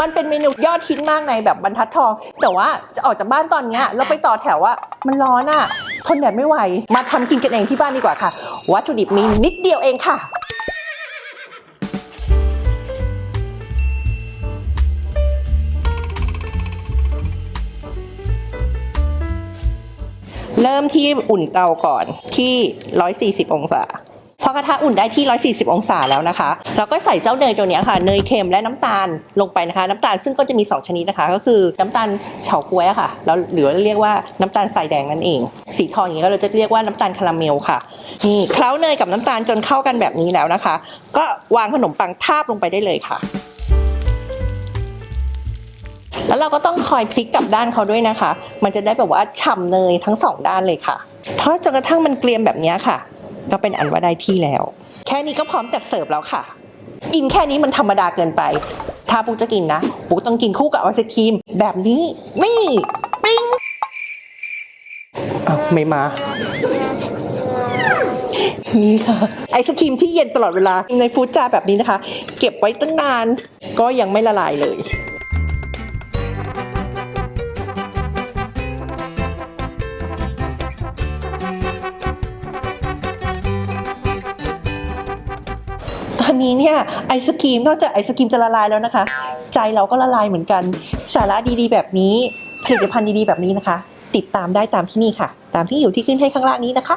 มันเป็นเมนูยอดฮิตมากในแบบบรรทัดทอง แต่ว่าจะออกจากบ้านตอนเนี้ยแล้วไปต่อแถวว่ามันร้อนอะทนแดดไม่ไหว มาทำกินกันเองที่บ้านดีกว่าค่ะ วัตถุดิบมีนิดเดียวเองค่ะเริ่มที่อุ่นเตาก่อนที่ 140 องศา พอกระทะอุ่นได้ที่ 140 องศาแล้วนะคะ เราก็ใส่เจ้าเนยตัวนี้ค่ะ เนยเค็มและน้ำตาลลงไปนะคะ น้ำตาลซึ่งก็จะมี 2 ชนิดนะคะ ก็คือน้ำตาลเฉาก๊วยค่ะ แล้วหรือเรียกว่าน้ำตาลทรายแดงนั่นเอง สีทองอย่างนี้ก็เราจะเรียกว่าน้ำตาลคาราเมลค่ะ นี่เคล้าเนยกับน้ำตาลจนเข้ากันแบบนี้แล้วนะคะ ก็วางขนมปังทาบลงไปได้เลยค่ะแล้วเราก็ต้องคอยพลิกกลับด้านเขาด้วยนะคะ มันจะได้แบบว่าฉ่ำเนยทั้งสองด้านเลยค่ะทอดจนกระทั่งมันเกรียมแบบนี้ค่ะ ก็เป็นอันว่าได้ที่แล้ว แค่นี้ก็พร้อมจัดเสิร์ฟแล้วค่ะ กินแค่นี้มันธรรมดาเกินไป ถ้าปุ๊กจะกินนะปุ๊กต้องกินคู่กับไอศครีม แบบนี้นี่ปิ้งอ้าวไม่มา นี่ค่ะ ไอศครีมที่เย็นตลอดเวลาในฟู้ดจาแบบนี้นะคะ เก็บไว้ตั้งนาน ก็ยังไม่ละลายเลย อนนี้เนี่ยไอศครีมนอกจากไอศครีมจะละลายแล้วนะคะ ใจเราก็ละลายเหมือนกัน สาระดีๆ แบบนี้ผลิตภัณฑ์ดีๆ แบบนี้นะคะ ติดตามได้ตามที่นี่ค่ะ ตามที่อยู่ที่ขึ้นให้ข้างล่างนี้นะคะ